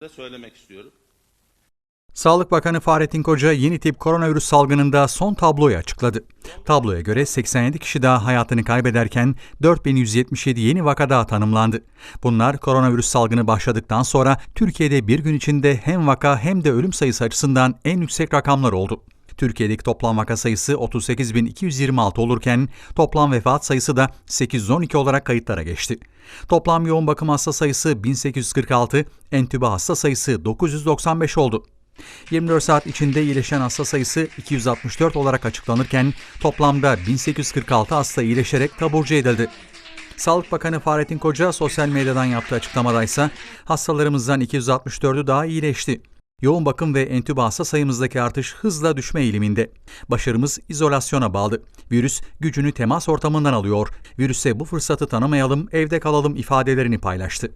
da söylemek istiyorum. Sağlık Bakanı Fahrettin Koca yeni tip koronavirüs salgınında son tabloyu açıkladı. Tabloya göre 87 kişi daha hayatını kaybederken 4177 yeni vaka daha tanımlandı. Bunlar koronavirüs salgını başladıktan sonra Türkiye'de bir gün içinde hem vaka hem de ölüm sayısı açısından en yüksek rakamlar oldu. Türkiye'deki toplam vaka sayısı 38.226 olurken toplam vefat sayısı da 812 olarak kayıtlara geçti. Toplam yoğun bakım hasta sayısı 1846, entübe hasta sayısı 995 oldu. 24 saat içinde iyileşen hasta sayısı 264 olarak açıklanırken toplamda 1846 hasta iyileşerek taburcu edildi. Sağlık Bakanı Fahrettin Koca sosyal medyadan yaptığı açıklamada ise hastalarımızdan 264'ü daha iyileşti. Yoğun bakım ve entübe hasta sayımızdaki artış hızla düşme eğiliminde. Başarımız izolasyona bağlı. Virüs gücünü temas ortamından alıyor. Virüse bu fırsatı tanımayalım, evde kalalım ifadelerini paylaştı.